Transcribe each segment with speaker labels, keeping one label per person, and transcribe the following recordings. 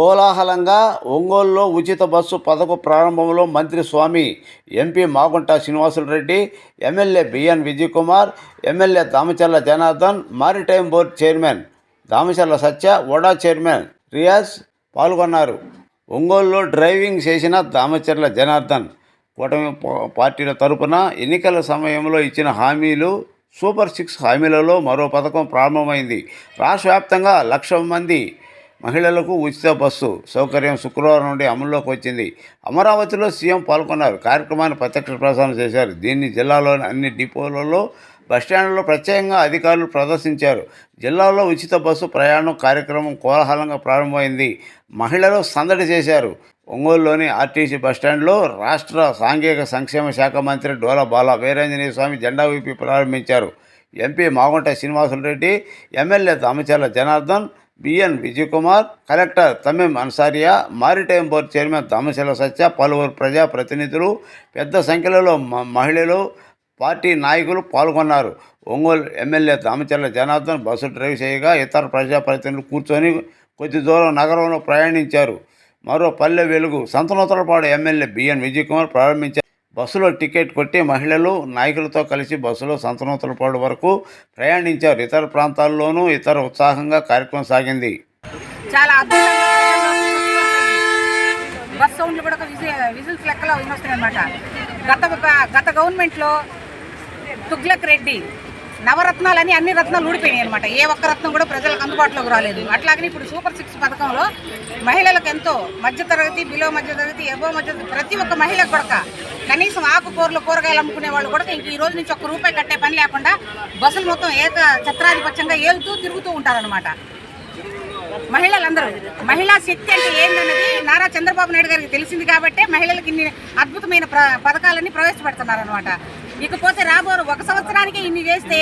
Speaker 1: కోలాహలంగా ఒంగోలులో ఉచిత బస్సు పథకం ప్రారంభంలో మంత్రి Swamy MP Magunta Srinivasulu Reddy MLA B N Vijayakumar MLA Damacharla Janardhan maritime board chairman Damacharla Satya OUDA chairman Riyaz పాల్గొన్నారు. ఒంగోలులో డ్రైవింగ్ చేసిన దామచర్ల జనార్దన్ కూటమి పార్టీల తరపున ఎన్నికల సమయంలో ఇచ్చిన హామీలు సూపర్ సిక్స్ హామీలలో మరో పథకం ప్రారంభమైంది. రాష్ట్ర వ్యాప్తంగా లక్ష మంది మహిళలకు ఉచిత బస్సు సౌకర్యం శుక్రవారం నుండి అమల్లోకి వచ్చింది. అమరావతిలో సీఎం పాల్గొన్నారు. కార్యక్రమాన్ని ప్రత్యక్ష ప్రసారం చేశారు. దీన్ని జిల్లాలోని అన్ని డిపోలలో బస్టాండ్లో ప్రత్యేకంగా అధికారులు ప్రదర్శించారు. జిల్లాలో ఉచిత బస్సు ప్రయాణం కార్యక్రమం కోలాహలంగా ప్రారంభమైంది. మహిళలు సందడి చేశారు. ఒంగోలులోని ఆర్టీసీ బస్టాండ్లో రాష్ట్ర సాంఘిక సంక్షేమ శాఖ మంత్రి డోల బాల వీరాంజనేయ స్వామి జెండా ఊపి ప్రారంభించారు. MP Magunta Srinivasulu Reddy MLA Damacharla Janardhan BN Vijayakumar collector తమీం Ansaria maritime board chairman Damacharla సత్య పలువురు ప్రజాప్రతినిధులు పెద్ద సంఖ్యలో మ- మహిళలు పార్టీ నాయకులు పాల్గొన్నారు. Ongole MLA Damacharla Janardhan bus drive చేయగా ఇతర ప్రజాప్రతినిధులు కూర్చొని కొద్ది దూరం నగరంలో ప్రయాణించారు. మరో పల్లె వెలుగు సంతనోత్తరపాడు ఎమ్మెల్యే బిఎన్ విజయకుమార్ ప్రారంభించారు. బస్సులో టికెట్ కొట్టి మహిళలు నాయకులతో కలిసి బస్సులో సంతనోత్తరపాడు వరకు ప్రయాణించారు. ఇతర ప్రాంతాల్లోనూ ఇతర ఉత్సాహంగా కార్యక్రమం సాగింది.
Speaker 2: చాలా బస్ సౌండ్లు కూడా విజిల్ విజిల్స్ లెక్కలో వినొస్తున్నాయి అనమాట గత గత గవర్నమెంట్లో తుగ్లక్ రెడ్డి నవరత్నాలని అన్ని రత్నాలు ఊడిపోయినాయి అనమాట ఏ ఒక్క రత్నం కూడా ప్రజలకు అందుబాటులోకి రాలేదు. అట్లాగని ఇప్పుడు సూపర్ సిక్స్ పథకంలో మహిళలకు ఎంతో మధ్యతరగతి బిలో మధ్యతరగతి ఎబో మధ్య ప్రతి ఒక్క మహిళకు కూడా కనీసం ఆకుకూరలు కూరగాయలు అమ్ముకునే వాళ్ళు కూడా ఇంక ఈ రోజు నుంచి ఒక్క రూపాయి కట్టే పని లేకుండా బస్సులు మొత్తం ఏక ఛత్రాధిపత్యంగా ఏలుతూ తిరుగుతూ ఉంటారనమాట మహిళలందరూ మహిళా శక్తి అంటే ఏందన్నది నారా చంద్రబాబు నాయుడు గారికి తెలిసింది కాబట్టే మహిళలకు ఇన్ని అద్భుతమైన ప్ర పథకాలన్నీ ప్రవేశపెడుతున్నారనమాట ఇకపోతే రాబోరు ఒక సంవత్సరానికి ఇన్ని చేస్తే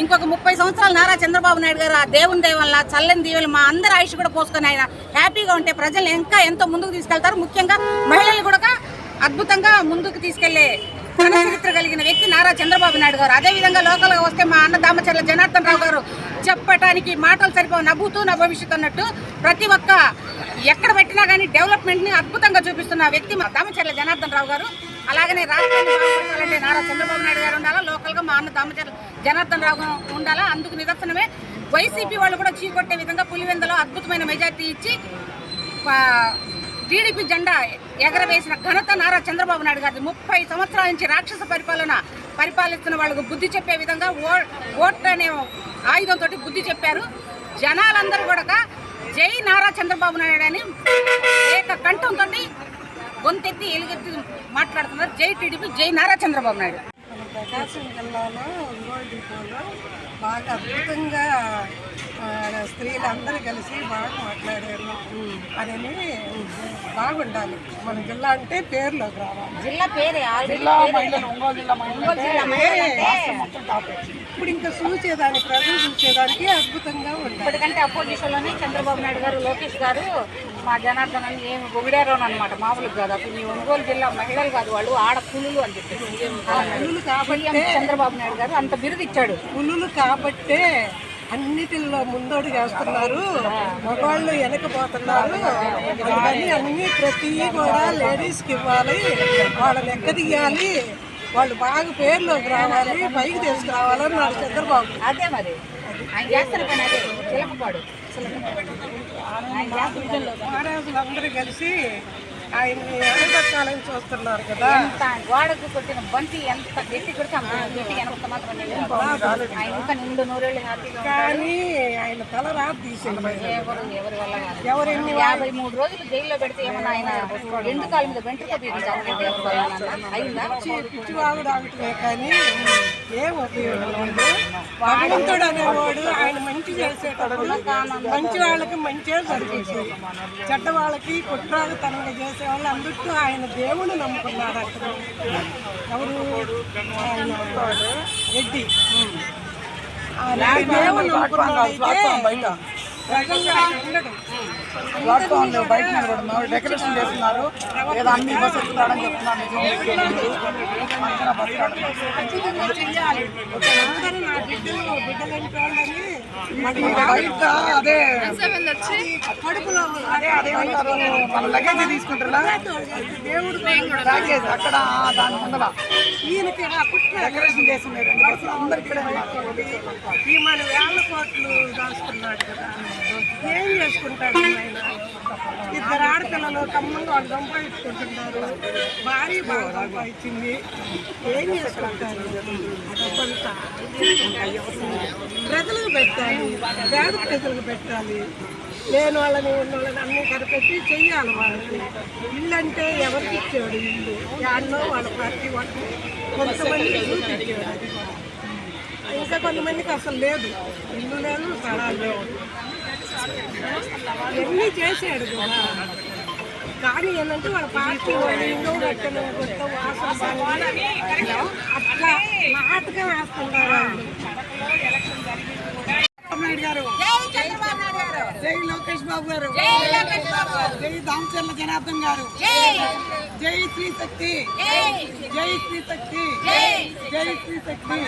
Speaker 2: ఇంకొక ముప్పై సంవత్సరాలు నారా చంద్రబాబు నాయుడు గారు ఆ దేవుని దయ వల్ల చల్లని దీవెలు మా అందరి ఆయుష్ కూడా పోసుకొని ఆయన హ్యాపీగా ఉంటే ప్రజలు ఇంకా ఎంతో ముందుకు తీసుకెళ్తారు. ముఖ్యంగా మహిళలు కూడా అద్భుతంగా ముందుకు తీసుకెళ్ళే చరిత్ర కలిగిన వ్యక్తి నారా చంద్రబాబు నాయుడు గారు. అదే విధంగా వస్తే మా అన్న దామచర్ల జనార్దన్ రావు గారు చెప్పటానికి మాటలు సరిపోవు నవ్వుతూ నా భవిష్యత్తు అన్నట్టు ప్రతి ఒక్క ఎక్కడ పెట్టినా కానీ డెవలప్మెంట్ని అద్భుతంగా చూపిస్తున్న వ్యక్తి మా దామచర్ల జనార్దన్ రావు గారు. అలాగనే రాష్ట్రాన్ని బాగుపడాలంటే నారా చంద్రబాబు నాయుడు గారు ఉండాలా? లోకల్గా మా అన్న దామచర్ జనార్దన్ రావు ఉండాలా? అందుకు నిదర్శనమే. వైసీపీ వాళ్ళు కూడా చీకొట్టే విధంగా పులివెందలో అద్భుతమైన మెజార్టీ ఇచ్చి టీడీపీ జెండా ఎగరవేసిన ఘనత నారా చంద్రబాబు నాయుడు గారి ముప్పై సంవత్సరాల నుంచి రాక్షస పరిపాలన పరిపాలిస్తున్న వాళ్ళకు బుద్ధి చెప్పే విధంగా ఓ ఓట్ అనే ఆయుధంతో బుద్ధి చెప్పారు. జనాలందరూ కూడా జై నారా చంద్రబాబు నాయుడు అని ఏక కంఠంతో గొంతెత్తి ఎలుగెత్తి మాట్లాడుతున్నారు. జై టీడీపీ జై నారా చంద్రబాబు నాయుడు.
Speaker 3: మన ప్రకాశం జిల్లాలో ఒంగోలు డిపోలో బాగా అద్భుతంగా స్త్రీలందరూ కలిసి బాగా మాట్లాడారు. అదని బాగుండాలి. మన జిల్లా అంటే పేరులోకి రావాలి.
Speaker 2: జిల్లా పేరే
Speaker 3: ఇప్పుడు ఇంకా చూసేదానికి ప్రజలు చూసేదానికి అద్భుతంగా ఉండాలి
Speaker 2: ఇప్పటికంటే అపోజిషన్లోనే చంద్రబాబు నాయుడు గారు లోకేష్ గారు మా జనార్దన్ అని ఏమి పొగిడారు అనమాట మామూలుగా కాదు. అసలు ఈ ఒంగోలు జిల్లా మహిళలు కాదు వాళ్ళు ఆడ పులులు అని చెప్పి
Speaker 3: పులులు కాబట్టి
Speaker 2: చంద్రబాబు నాయుడు గారు అంత బిరుదు ఇచ్చాడు
Speaker 3: పులులు కాబట్టే అన్నిటిల్లో ముందడుగు వేస్తున్నారు. మగవాళ్ళు వెనకపోతున్నారు. అందుకని అన్ని ప్రతి కూడా లేడీస్కి ఇవ్వాలి. వాళ్ళని ఎక్కదియాలి వాళ్ళు బాగా పేర్లోకి రావాలి పైకి తీసుకురావాలని నాకు చంద్రబాబు.
Speaker 2: అదే మరి. ఆయన చేస్తున్న పని అదే. చిలకపాడు.
Speaker 3: అందరూ కలిసి ఆయన్ని ఎనగొట్టాలని చూస్తున్నారు కదా
Speaker 2: ఎంత గోడకు కొట్టిన బంతి ఎంత గట్టి కొడితే అంత గట్టి వెనక మాత్రం. ఆయన ఇంకా నిండు నూరేళ్ళు హ్యాపీగా.
Speaker 3: కానీ ఆయన తల రాదు తీసేయండి
Speaker 2: ఎవరు ఎవరి వల్ల కాదు.
Speaker 3: ఎవరు ఎన్ని
Speaker 2: యాభై మూడు రోజులు జైల్లో పెడితే ఏమన్నా ఆయన రెండు కాళ్ళ మీద వెంట్రుక? అయిందా
Speaker 3: పిచ్చివాగుడు ఆగటమే కానీ ఏ ఉపయోగం లేదు. భగవంతుడు అనేవాడు ఆయన మంచి చేసేటప్పుడు మంచి వాళ్ళకి మంచిగా జరుగుతుంది చెడ్డ వాళ్ళకి కుట్రాగతనంగా చేసే వాళ్ళు అందరితో ఆయన దేవుడు నమ్ముకున్నారు అక్కడ ఎవరు? ఆయన రెడ్డి. ఆ రెడ్డి దేవుని నమ్ముకున్నాడైతే ప్రజల్లో ఆయన
Speaker 4: బయట నిలబడుతున్నారు డెకరేషన్ చేస్తున్నారు లేదా అన్ని బస్సు ఎక్కుతాడని చెప్తున్నాను నిజం బస్సు అదే.
Speaker 3: కడుపులో
Speaker 4: అదే అదే మన లగేజ్ తీసుకుంటారా
Speaker 3: దేవుడు
Speaker 4: ప్యాకేజ్ అక్కడ దాని
Speaker 3: ఈయనకి
Speaker 4: డెకరేషన్ చేస్తున్నారు రెండు బస్సులు అందరు ఇక్కడే ఉన్నారు.
Speaker 3: ఈ మన వేల కోట్లు దాచుకున్నాడు కదా. ఏం చేసుకుంటాడు ఆయన? ఇద్దరు ఆడపిల్లలు తమ్ముళ్ళు వాళ్ళు సంపాదించుకుంటున్నారు భార్య బాగా సంపాదించింది ఏం చేసుకుంటారు? ప్రజలకు పెట్టాలి పేద ప్రజలకు పెట్టాలి. లేని వాళ్ళని ఉన్న వాళ్ళని అన్నీ కనిపెట్టి చెయ్యాలి వాళ్ళకి ఇల్లు అంటే ఎవరికి ఇచ్చాడు ఇల్లు? యాడ్నో వాళ్ళ పార్టీ వాళ్ళు కొంతమంది చూపించాడు ఇంకా కొంతమందికి అసలు లేదు. ఇల్లు లేదు స్థలాలు లేవు. ఎన్ని చేశాడు కూడా. కానీ ఏంటంటే వాళ్ళ పార్టీ వాళ్ళు ఇల్లు కట్టలు కొత్త వాసన అట్లా నాటకం వేస్తుంటారు నాయుడు గారు.
Speaker 2: జై చంద్రబాబు నాయుడు గారు.
Speaker 3: జై లోకేష్ బాబు గారు.
Speaker 2: జై లోకేష్ బాబు
Speaker 3: జై దామచర్ల జనార్దన్ గారు.
Speaker 2: జై.
Speaker 3: జై శ్రీ శక్తి.
Speaker 2: జై.
Speaker 3: జై శ్రీ శక్తి.
Speaker 2: జై.
Speaker 3: జై శ్రీ శక్తి.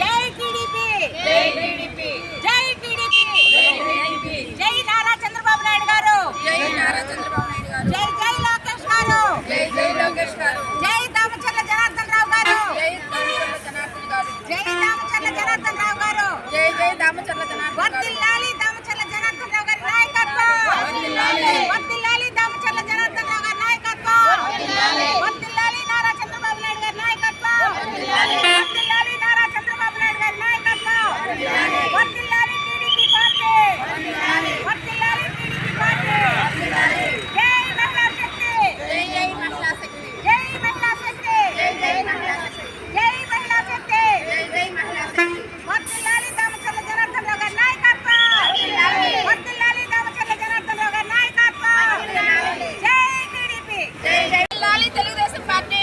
Speaker 2: జై టీడీపీ. జై టీడీపీ. జై టీడీపీ. జై టీడీపీ. జై నారా చంద్రబాబు నాయుడు గారు. జై నారా చంద్రబాబు నాయుడు గారు. జై జై లోకేష్ గారు. జై జై లోకేష్ గారు. జై దామచర్ల జనార్దన్ రావు గారు. జై దామచర్ల జనార్దన్ గారు జై దామచర్ల జనార్దన్ రావు గారు జై జై దామచర్ల జనార్దన్ వర్ధిల్లాలి దామచర్ల జనార్దన్ రావు గారి నాయకత్వం వర్ధిల్లాలి వర్ధిల్లాలి దామచర్ల జనార్దన్ రావు గారి నాయకత్వం వర్ధిల్లాలి వర్ధిల్లాలి నారా చంద్రబాబు నాయుడు గారి నాయకత్వం వర్ధిల్లాలి వర్ధిల్లాలి నారా చంద్రబాబు నాయుడు గారి నాయకత్వం వర్ధిల్లాలి వర్ధిల్లాలి టీడీపీ పార్టీ వర్ధిల్లాలి వర్ధిల్లాలి టీడీపీ పార్టీ వర్ధిల్లాలి జై మహిళా శక్తి జై జై మహిళా శక్తి జై మహిళా శక్తి జై జై మహిళా శక్తి జై మహిళా శక్తి జై జై మహిళా శక్తి వర్ధిల్లాలి దామచర్ల జనార్దన్ రావు గారి నాయకత్వం వర్ధిల్లాలి వర్ధిల్లాలి దామచర్ల జనార్దన్ రావు గారి నాయకత్వం వర్ధిల్లాలి జై టీడీపీ జై జై వర్ధిల్లాలి తెలుగుదేశం పార్టీ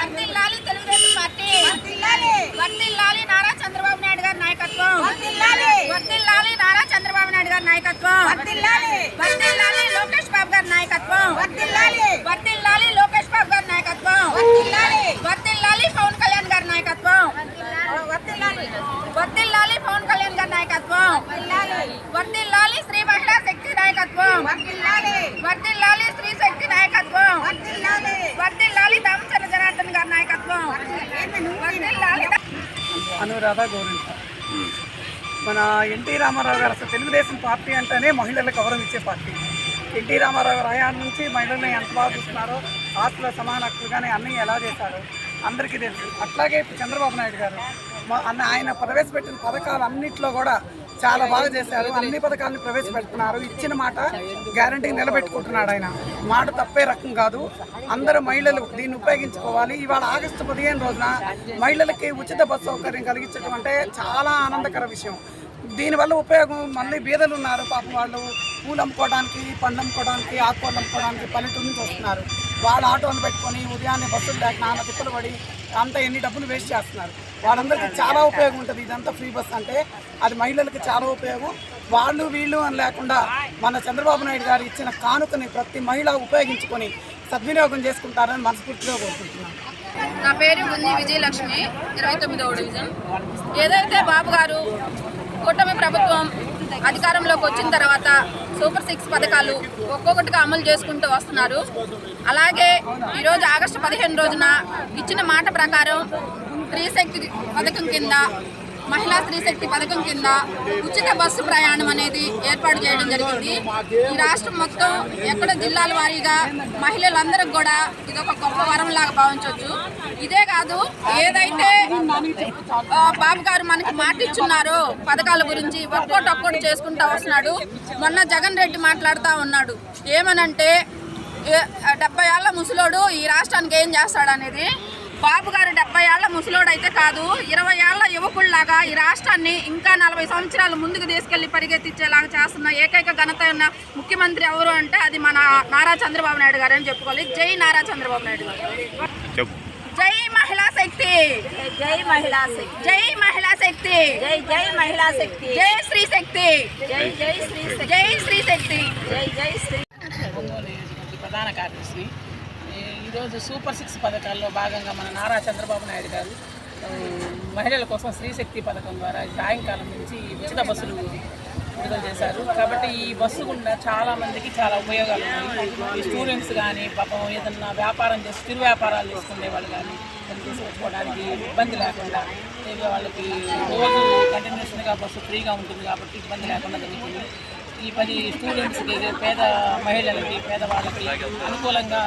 Speaker 2: వర్ధిల్లాలి తెలుగుదేశం పార్టీ వర్ధిల్లాలి వర్ధిల్లాలి నారా చంద్రబాబు నాయుడు గారి నాయకత్వం వర్ధిల్లాలి వర్ధిల్లాలి నారా చంద్రబాబు నాయుడు గారి నాయకత్వం వర్ధిల్లాలి వర్ధిల్లాలి లోకేష్ బాబు గారి నాయకత్వం వర్ధిల్లాలి వర్ధిల్లాలి లోకేష్ బాబు గారి నాయకత్వం వర్ధిల్లాలి వర్ధిల్లాలి పవన్ కళ్యాణ్ గారి నాయకత్వం వర్ధిల్లాలి వర్ధిల్లాలి పవన్ కళ్యాణ్ గారి నాయకత్వం వర్ధిల్లాలి శ్రీ మహిళా శక్తి నాయకత్వం వర్ధిల్లాలి వర్ధిల్లాలి స్త్రీ శక్తి నాయకత్వం వర్ధిల్లాలి వర్ధిల్లాలి దామచర్ల జనార్దన్ గారి నాయకత్వం వర్ధిల్లాలి
Speaker 4: అనురాధ మన ఎన్టీ రామారావు గారు అసలు తెలుగుదేశం పార్టీ అంటేనే మహిళలకు గౌరవం ఇచ్చే పార్టీ. ఎన్టీ రామారావు గారు హయాం నుంచి మహిళల్ని ఎంత బాగా చూస్తున్నారో ఆస్తుల సమాన హక్కులుగానే అన్నీ ఎలా చేశారు అందరికీ తెలుసు. అట్లాగే ఇప్పుడు చంద్రబాబు నాయుడు గారు అన్న ఆయన ప్రవేశపెట్టిన పథకాలు అన్నింటిలో కూడా చాలా బాగా చేశారు. అన్ని పథకాలను ప్రవేశపెడుతున్నారు. ఇచ్చిన మాట గ్యారంటీ నిలబెట్టుకుంటున్నాడు ఆయన. మాట తప్పే రకం కాదు. అందరూ మహిళలు దీన్ని ఉపయోగించుకోవాలి. ఇవాళ ఆగస్టు పదిహేను రోజున మహిళలకి ఉచిత బస్సు సౌకర్యం కలిగించడం అంటే చాలా ఆనందకర విషయం. దీనివల్ల ఉపయోగం మళ్ళీ బీదలు ఉన్నారు. పాపం వాళ్ళు పూలు అమ్ముకోవడానికి పండ్లు అమ్ముకోవడానికి ఆకుకూరలు అమ్ముకోవడానికి పల్లెటూరు నుంచి వస్తున్నారు. వాళ్ళు ఆటోలు పెట్టుకొని ఉదయాన్నే బస్సులు లేక నాన్న తిప్పలు పడి అంతా ఎన్ని డబ్బులు వేస్ట్ చేస్తున్నారు. వాళ్ళందరికీ చాలా ఉపయోగం ఉంటుంది. ఇదంతా ఫ్రీ బస్ అంటే అది మహిళలకు చాలా ఉపయోగం. వాళ్ళు వీళ్ళు అని లేకుండా మన చంద్రబాబు నాయుడు గారు ఇచ్చిన కానుకని ప్రతి మహిళ ఉపయోగించుకొని సద్వినియోగం చేసుకుంటారని మనస్ఫూర్తిగా కోరుకుంటున్నాను.
Speaker 5: నా పేరు గుంజి విజయలక్ష్మి ఇరవై తొమ్మిదవ డివిజన్. ఏదైతే బాబు గారు కూటమి ప్రభుత్వం అధికారంలోకి వచ్చిన తర్వాత సూపర్ సిక్స్ పథకాలు ఒక్కొక్కటిగా అమలు చేసుకుంటూ వస్తున్నారు. అలాగే ఈరోజు ఆగస్టు పదిహేను రోజున ఇచ్చిన మాట ప్రకారం స్త్రీశక్తి పథకం కింద మహిళా స్త్రీశక్తి పథకం కింద ఉచిత బస్సు ప్రయాణం అనేది ఏర్పాటు చేయడం జరిగింది. ఈ రాష్ట్రం మొత్తం ఎక్కడ జిల్లాల వారీగా మహిళలందరికి కూడా ఇది ఒక గొప్ప వరం లాగా భావించవచ్చు. ఇదే కాదు ఏదైతే ఆ, బాబు గారు మనకి మాటిచ్చున్నారో పథకాల గురించి ఒక్కోటి ఒక్కోటి చేసుకుంటా వస్తున్నాడు. మొన్న జగన్ రెడ్డి మాట్లాడుతూ ఉన్నాడు. ఏమనంటే డెబ్బై ఏళ్ళ ముసలోడు ఈ రాష్ట్రానికి ఏం చేస్తాడనేది బాబు గారు డెబ్బై ఏళ్ళ ముసలోడు అయితే కాదు ఇరవై ఏళ్ళ యువకుల్లాగా ఈ రాష్ట్రాన్ని ఇంకా నలభై సంవత్సరాలు ముందుకు తీసుకెళ్ళి పరిగెత్తించేలాగా చేస్తున్న ఏకైక ఘనత ఉన్న ముఖ్యమంత్రి ఎవరు అంటే అది మన నారా చంద్రబాబు నాయుడు గారు అని చెప్పుకోవాలి. జై నారా చంద్రబాబు నాయుడు గారు.
Speaker 1: చెప్పు.
Speaker 5: జై మహిళా శక్తి.
Speaker 6: జై మహిళా శక్తి.
Speaker 5: జై మహిళా శక్తి.
Speaker 6: జై జై మహిళా శక్తి.
Speaker 5: జై స్త్రీ శక్తి.
Speaker 6: జై జై శ్రీ శక్తి.
Speaker 5: జై స్త్రీ శక్తి.
Speaker 6: జై జై శ్రీ
Speaker 7: ప్రధాన కార్యదర్శిని ఈ- ఈరోజు సూపర్ సిక్స్ పథకాల్లో భాగంగా మన నారా చంద్రబాబు నాయుడు గారు మహిళల కోసం స్త్రీశక్తి పథకం ద్వారా సాయంకాలం నుంచి ఉచిత బస్సులు విడుదల చేశారు. కాబట్టి ఈ బస్సు గుండా చాలా మందికి చాలా ఉపయోగాలు ఉన్నాయి. ఈ స్టూడెంట్స్ కానీ పాపం ఏదన్నా వ్యాపారం చేసి చిరు వ్యాపారాలు చేసుకునే వాళ్ళు కానీ తీసుకొచ్చుకోవడానికి ఇబ్బంది లేకుండా వాళ్ళకి రోజు కంటిన్యూషన్గా బస్సు ఫ్రీగా ఉంటుంది కాబట్టి ఇబ్బంది లేకుండా జరుగుతుంది. ఈ పది స్టూడెంట్స్కి పేద మహిళలకి పేదవాళ్ళకి అనుకూలంగా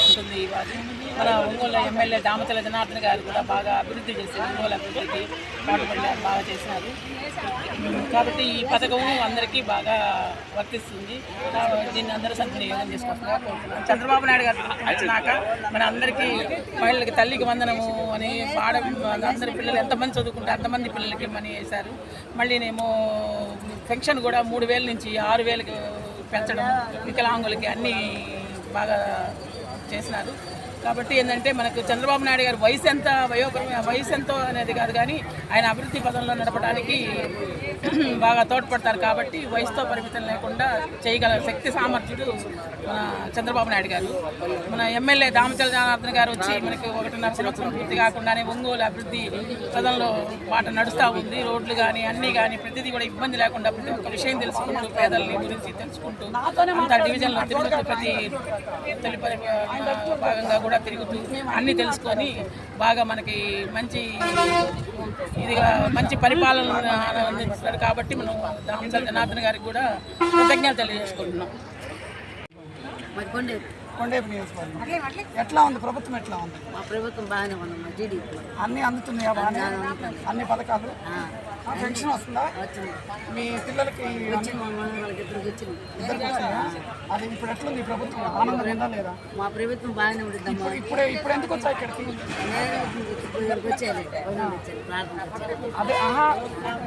Speaker 7: ఉంటుంది ఈ వాటి మన ఒంగోలు ఎమ్మెల్యే దామతల జనార్దన్ గారు కూడా బాగా అభివృద్ధి చేశారు. ఒంగోలు అభివృద్ధికి పాటుపడ్డారు బాగా చేసినారు. కాబట్టి ఈ పథకం అందరికీ బాగా వర్తిస్తుంది. దీన్ని అందరూ సద్వినియోగం చేసుకోవాల్సిందిగా కోరుతున్నాను. చంద్రబాబు నాయుడు గారు వచ్చినాక మన అందరికీ మహిళలకి తల్లికి వందనము అని పాడ అందరి పిల్లలు ఎంతమంది చదువుకుంటే అంతమంది పిల్లలకి మనీ వేశారు. మళ్ళీనేమో పెన్షన్ కూడా మూడు వేల నుంచి ఆరు వేలకు పెంచడం వికలాంగులకి అన్నీ బాగా చేసినారు. కాబట్టి ఏంటంటే మనకు చంద్రబాబు నాయుడు గారి వయసు ఎంత వయోపరమైన వయసు ఎంతో అనేది కాదు కానీ ఆయన అభివృద్ధి పదంలో నడపడానికి బాగా తోడ్పడతారు కాబట్టి వయసుతో పరిమితం లేకుండా చేయగల శక్తి సామర్థ్యుడు మన చంద్రబాబు నాయుడు గారు. మన ఎమ్మెల్యే దామచల జనార్దన్ గారు వచ్చి మనకి ఒకటిన్నర సంవత్సరం పూర్తి కాకుండానే ఒంగోలు అభివృద్ధి పదంలో పాట నడుస్తూ ఉంది. రోడ్లు కానీ అన్నీ కానీ ప్రతిదీ కూడా ఇబ్బంది లేకుండా ప్రతి ఒక్క విషయం తెలుసుకుంటూ పేదల్ని గురించి తెలుసుకుంటూ అంత డివిజన్లో తిరుగుతూ ప్రతి తొలిపరి భాగంగా కూడా తిరుగుతూ అన్నీ తెలుసుకొని బాగా మనకి మంచి ఇదిగా మంచి పరిపాలన అందిస్తారు కాబట్టి మనం దామచల జనార్దన్ గారికి కూడా కృతజ్ఞతలు తెలియజేసుకుంటున్నాం.
Speaker 4: కొండేపు నియోజకవర్గం. ఎట్లా ఉంది? ప్రభుత్వం ఎట్లా ఉంది?
Speaker 6: మా ప్రభుత్వం బాగానే ఉంది.
Speaker 4: అన్ని అందుతున్నాయా అన్ని పథకాలు? ఆ, పెన్షన్ వస్తుందా? మీ పిల్లలకి అది ఇప్పుడు ఎట్లుంది ఈ ప్రభుత్వం ఆనందం ఉందా లేదా?
Speaker 6: మా ప్రభుత్వం బాగానే ఉండిద్దమ్మా
Speaker 4: ఇప్పుడే ఇప్పుడు ఎందుకు వచ్చా ఇక్కడికి? అదే ఆహా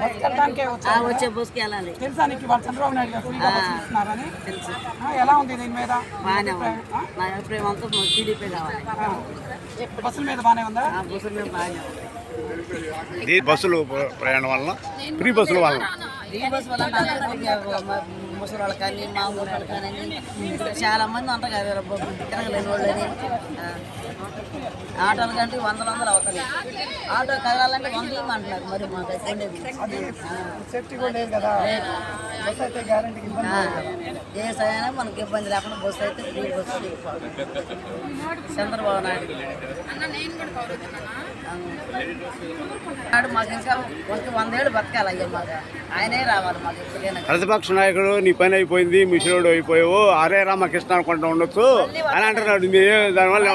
Speaker 4: బతకడానికే వచ్చా
Speaker 6: వచ్చే బస్కి వెళ్ళాలి.
Speaker 4: తెలుసా నీకు వాళ్ళు చంద్రబాబు నాయుడు గారు ఇస్తున్నారని
Speaker 6: తెలుసు.
Speaker 4: ఎలా ఉంది దీని మీద?
Speaker 6: బాగానే నా అభిప్రాయం అంతా మా టీడీపీ కావాలి.
Speaker 4: బస్సుల మీద బాగానే ఉందా?
Speaker 6: బస్సుల మీద బాగానే ఉంది.
Speaker 1: బస్సులు ప్ర- ప్రయాణం వలన ఫ్రీ బస్సుల వలన.
Speaker 6: ముసలి వాళ్ళకి కానీ మామూలు వాళ్ళకి కానీ చాలా మంది ఉంటారు కదా తిరగలేని వాళ్ళని. ఆటోలు కంటే వందల వందలు అవుతాయి. ఆటో కదలాలంటే వంద ఇవ్వమంటున్నారు మరి మాకు. ఏ సరైనా మనకి ఇబ్బంది లేకుండా బస్సు అయితే ఫ్రీ బస్సు. చంద్రబాబు నాయుడు. మాకు ఇంకా కొంత వందేళ్ళు బతకాలి అయ్యా మాకు. ఆయనే రావాలి మాకు ఎప్పటికైనా
Speaker 1: ప్రతిపక్ష నాయకుడు నీ పని అయిపోయింది మిషనుడు అయిపోయావు అరే రామకృష్ణ అనుకుంటూ ఉండొచ్చు అని అంటున్నాడు. దానివల్ల.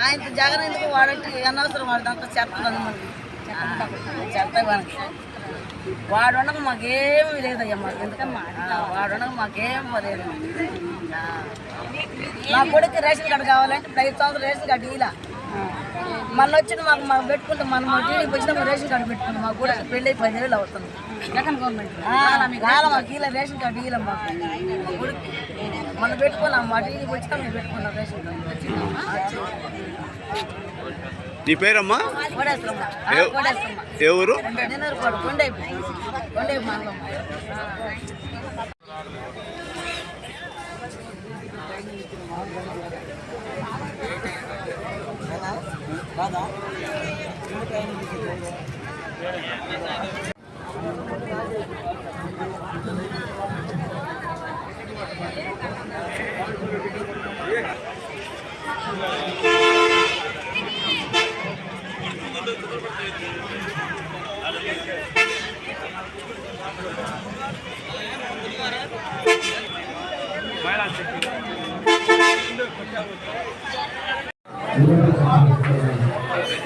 Speaker 6: ఆయన జగన్ ఎందుకు వాడంటే అనవసరం వాడు దాంట్లో చెత్త ఉంది మనకి. వాడు ఉండగా మాకేమీ లేదయ్యా మాకు. ఎందుకమ్మా? వాడు ఉండగా మాకేం లేదు. మా కొడుకు రేషన్ కార్డు కావాలంటే ఇప్పుడు ఐదు సంవత్సరాలు రేషన్ కార్డు ఇలా మళ్ళీ వచ్చిన మాకు మాకు పెట్టుకుంటాం. మనం టీడీకి వచ్చిన రేషన్ కార్డు పెట్టుకుంటాం. మా కూడా పెళ్ళి పదివేలు అవుతుంది.
Speaker 2: జగన్ గవర్నమెంట్
Speaker 6: మాకు ఇలా రేషన్ కార్డు ఇలా మాకు. మనం పెట్టుకున్నాం మా టీడీకి వచ్చినా మేము పెట్టుకున్నాం రేషన్ కార్డు.
Speaker 1: నీ పేరమ్మా?
Speaker 6: కాదా
Speaker 1: Thank
Speaker 6: you.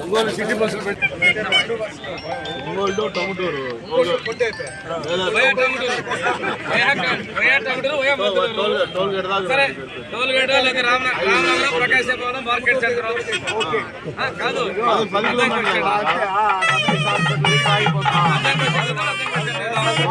Speaker 1: ఒంగోలు సిటీ
Speaker 6: బస్సులు ఒంగోలు టమటూరు టోల్
Speaker 8: గేట్ లేదా రామనగరం ప్రకాశ భవనం మార్కెట్ సెంటర్ కాదు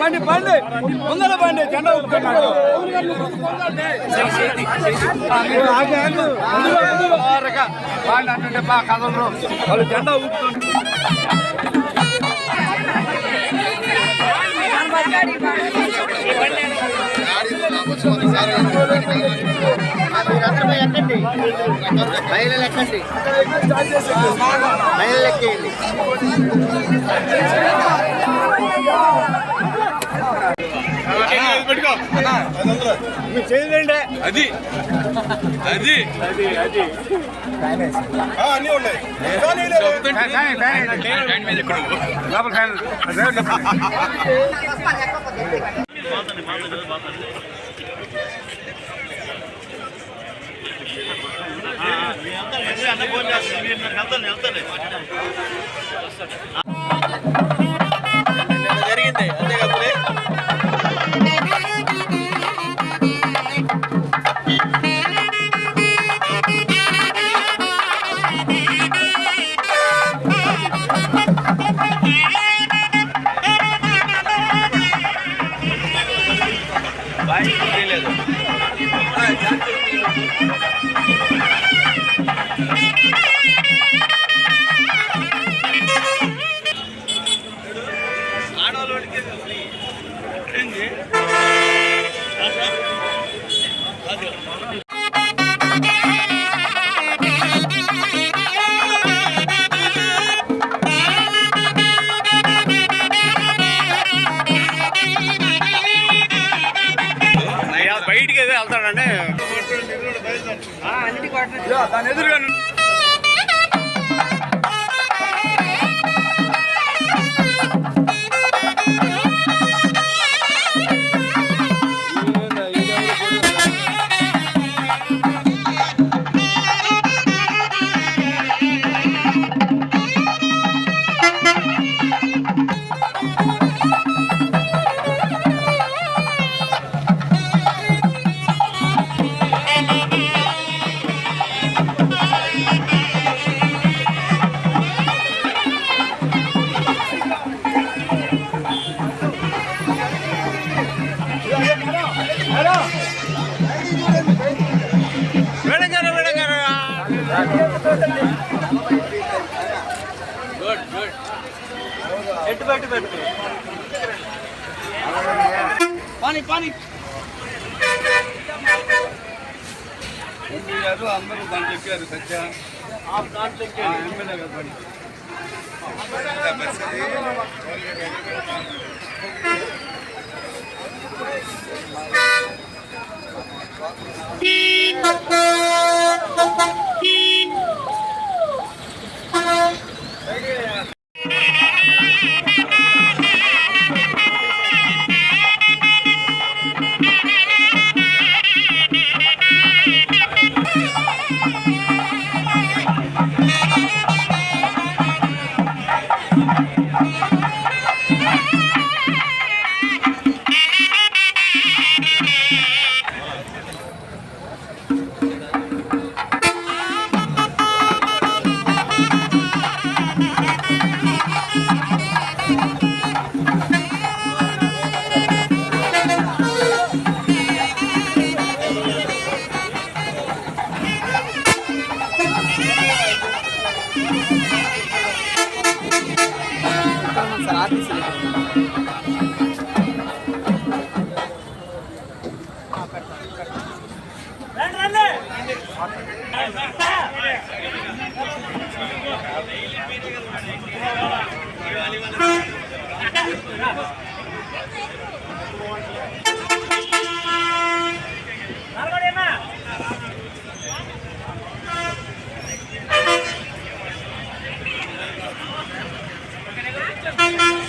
Speaker 8: పండి
Speaker 1: పండి ముందర పండి జెండా ఒప్పుకున్నాడు
Speaker 4: పండి అంటే
Speaker 1: బా కదలరు వాళ్ళు జెండా
Speaker 9: ఊపుతున్నారు
Speaker 7: ఎక్కండి మహిళలు ఎక్కండి మహిళలు ఎక్కేయండి
Speaker 9: అది అది అది అది అన్నీ ఉన్నాయి
Speaker 1: లోపల జరిగింది అంతే కదా లేదు
Speaker 9: बैठ बैठ पानी पानी చెప్పారు
Speaker 1: అందరూ దాన్ని చెప్పారు సత్య ఎమ్మెల్యే గారు పని
Speaker 10: Thank you. Sir artist Thank you. Thank you.